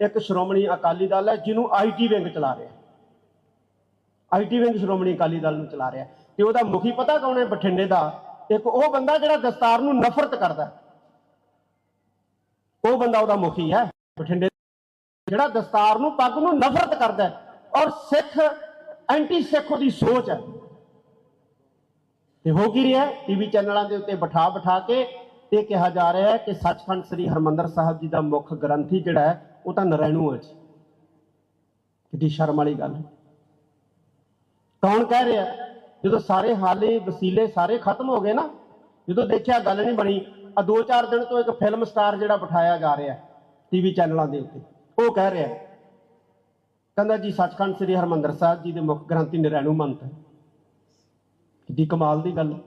ਇੱਕ ਸ਼੍ਰੋਮਣੀ ਅਕਾਲੀ ਦਲ ਹੈ, ਜਿਹਨੂੰ ਆਈਟੀ ਵਿੰਗ ਚਲਾ ਰਿਹਾ ਆਈਟੀ ਵਿੰਗ ਸ਼੍ਰੋਮਣੀ ਅਕਾਲੀ ਦਲ ਨੂੰ ਚਲਾ ਰਿਹਾ ਤੇ ਉਹਦਾ ਮੁਖੀ ਪਤਾ ਕੌਣ ਹੈ? ਬਠਿੰਡੇ ਦਾ। ਇੱਕ ਉਹ ਬੰਦਾ ਜਿਹੜਾ ਦਸਤਾਰ ਨੂੰ ਨਫ਼ਰਤ ਕਰਦਾ ਉਹ ਬੰਦਾ ਉਹਦਾ ਮੁਖੀ ਹੈ, ਬਠਿੰਡੇ ਜਿਹੜਾ ਦਸਤਾਰ ਨੂੰ, ਪੱਗ ਨੂੰ ਨਫ਼ਰਤ ਕਰਦਾ ਔਰ ਸਿੱਖ ਐਂਟੀ ਸਿੱਖ ਉਹਦੀ ਸੋਚ ਹੈ। ਤੇ ਹੋ ਕੀ ਰਿਹਾ ਟੀਵੀ ਚੈਨਲਾਂ ਦੇ ਉੱਤੇ ਬਿਠਾ ਬਿਠਾ ਕੇ ਇਹ ਕਿਹਾ ਜਾ ਰਿਹਾ ਹੈ ਕਿ ਸੱਚਖੰਡ ਸ੍ਰੀ ਹਰਮੰਦਰ ਸਾਹਿਬ ਜੀ ਦਾ ਮੁੱਖ ਗ੍ਰੰਥੀ ਜਿਹੜਾ ਹੈ, ਉਹ ਤਾਂ ਨਰੈਣੂ ਹੈ ਜੀ। ਕਿੱਡੀ ਸ਼ਰਮ ਵਾਲੀ ਗੱਲ ਹੈ। ਕੌਣ ਕਹਿ ਰਿਹਾ ਜਦੋਂ ਸਾਰੇ ਹਾਲੇ ਵਸੀਲੇ ਸਾਰੇ ਖਤਮ ਹੋ ਗਏ ਨਾ, ਜਦੋਂ ਦੇਖਿਆ ਗੱਲ ਨਹੀਂ ਬਣੀ ਆ ਦੋ ਚਾਰ ਦਿਨ ਤੋਂ ਇੱਕ ਫਿਲਮ ਸਟਾਰ ਜਿਹੜਾ ਬਿਠਾਇਆ ਜਾ ਰਿਹਾ ਟੀਵੀ ਚੈਨਲਾਂ ਦੇ ਉੱਤੇ, ਉਹ ਕਹਿ ਰਿਹਾ ਕਹਿੰਦਾ ਜੀ ਸੱਚਖੰਡ ਸ੍ਰੀ ਹਰਮੰਦਰ ਸਾਹਿਬ ਜੀ ਦੇ ਮੁੱਖ ਗ੍ਰੰਥੀ ਨਰੈਣੂ ਮੰਤ ਹੈ। ਕਿੱਡੀ ਕਮਾਲ ਦੀ ਗੱਲ ਹੈ।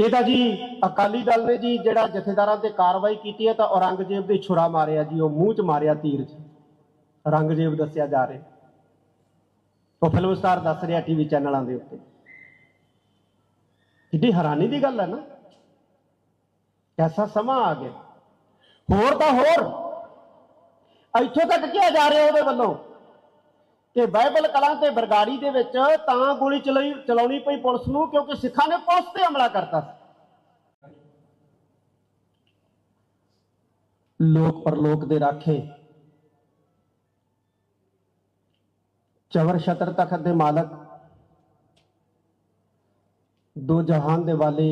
ਇਹ ਤਾਂ ਜੀ ਅਕਾਲੀ ਦਲ ਨੇ ਜੀ ਜਿਹੜਾ ਜਥੇਦਾਰਾਂ ਤੇ ਕਾਰਵਾਈ ਕੀਤੀ ਹੈ ਤਾਂ ਔਰੰਗਜ਼ੇਬ ਦੇ ਛੁਰਾ ਮਾਰਿਆ ਜੀ, ਉਹ ਮੂੰਹ 'ਚ ਮਾਰਿਆ ਤੀਰ 'ਚ। ਔਰੰਗਜ਼ੇਬ ਦੱਸਿਆ ਜਾ ਰਿਹਾ। ਉਹ ਫਿਲਮ ਸਟਾਰ ਦੱਸ ਰਿਹਾ ਟੀਵੀ ਚੈਨਲਾਂ ਦੇ ਉੱਤੇ। ਕਿੱਡੀ ਹੈਰਾਨੀ ਦੀ ਗੱਲ ਹੈ ਨਾ। ਐਸਾ ਸਮਾਂ ਆ ਗਿਆ। ਹੋਰ ਤਾਂ ਹੋਰ। ਇੱਥੋਂ ਤੱਕ ਕਿਹਾ ਜਾ ਰਿਹਾ ਉਹਦੇ ਵੱਲੋਂ। ਕਿ ਬਾਈਬਲ ਕਲਾਂ ਤੇ ਬਰਗਾੜੀ ਦੇ ਵਿੱਚ ਤਾਂ ਗੋਲੀ ਚਲਾਈ, ਚਲਾਉਣੀ ਪਈ ਪੁਲਿਸ ਨੂੰ ਕਿਉਂਕਿ ਸਿੱਖਾਂ ਨੇ ਪੁਲਿਸ ਤੇ ਹਮਲਾ ਕਰਤਾ ਸੀ। ਲੋਕ ਪਰਲੋਕ ਦੇ ਰਾਖੇ। ਚਵਰ ਸ਼ਤਰ ਤਖਤ ਦੇ ਮਾਲਕ। ਦੋ ਜਹਾਨ ਦੇ ਵਾਲੇ।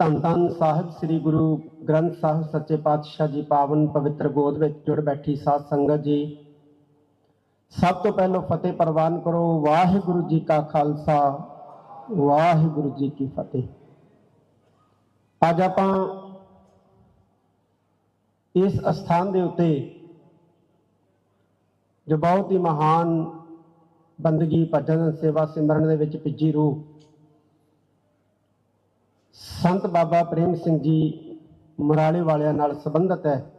ਧੰਨ ਧੰਨ ਸਾਹਿਬ ਸ੍ਰੀ ਗੁਰੂ ਗ੍ਰੰਥ ਸਾਹਿਬ ਸੱਚੇ ਪਾਤਸ਼ਾਹ ਜੀ, ਪਾਵਨ ਪਵਿੱਤਰ ਗੋਦ ਵਿੱਚ ਜੁੜ ਬੈਠੀ ਸਾਧ ਸੰਗਤ ਜੀ। ਸਭ ਤੋਂ ਪਹਿਲਾਂ ਫਤਿਹ ਪ੍ਰਵਾਨ ਕਰੋ। ਵਾਹਿਗੁਰੂ ਜੀ ਕਾ ਖਾਲਸਾ, ਵਾਹਿਗੁਰੂ ਜੀ ਕੀ ਫਤਿਹ। ਅੱਜ ਆਪਾਂ ਇਸ ਅਸਥਾਨ ਦੇ ਉੱਤੇ ਜੋ ਬਹੁਤ ਹੀ ਮਹਾਨ ਬੰਦਗੀ ਭਜਨ ਸੇਵਾ ਸਿਮਰਨ ਦੇ ਵਿੱਚ ਭਿੱਜੀ ਰੂਹ ਸੰਤ ਬਾਬਾ ਪ੍ਰੇਮ ਸਿੰਘ ਜੀ ਮੁਰਾਲੇ ਵਾਲਿਆਂ ਨਾਲ ਸੰਬੰਧਿਤ ਹੈ।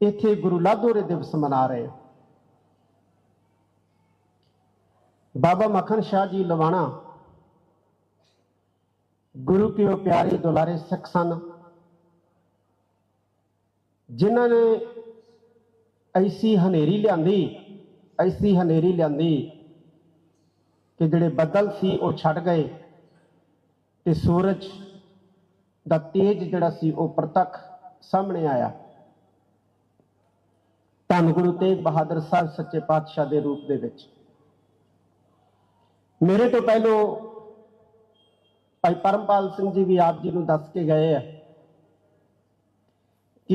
ਇੱਥੇ ਗੁਰੂ ਲਾਧੋਰੇ ਦਿਵਸ ਮਨਾ ਰਹੇ। ਹਾਂ ਬਾਬਾ ਮੱਖਣ ਸ਼ਾਹ ਜੀ ਲਵਾਣਾ। ਗੁਰੂ ਕੀ ਉਹ ਪਿਆਰੇ ਦੁਲਾਰੇ ਸਿੱਖ ਸਨ। ਜਿਨ੍ਹਾਂ ਨੇ ਐਸੀ ਹਨੇਰੀ ਲਿਆਂਦੀ, ਐਸੀ ਹਨੇਰੀ ਲਿਆਂਦੀ ਕਿ ਜਿਹੜੇ ਬੱਦਲ ਸੀ ਉਹ ਛੱਡ ਗਏ ਤੇ ਸੂਰਜ ਦਾ ਤੇਜ ਜਿਹੜਾ ਸੀ ਉਹ ਪ੍ਰਤੱਖ ਸਾਹਮਣੇ ਆਇਆ। ਧੰਨ ਗੁਰੂ ਤੇਗ ਬਹਾਦਰ ਸਾਹਿਬ ਸੱਚੇ ਪਾਤਸ਼ਾਹ ਦੇ ਰੂਪ ਦੇ ਵਿੱਚ। ਮੇਰੇ ਤੋਂ ਪਹਿਲੋਂ ਭਾਈ ਪਰਮਪਾਲ ਸਿੰਘ ਜੀ ਵੀ ਆਪ ਜੀ ਨੂੰ ਦੱਸ ਕੇ ਗਏ ਆ।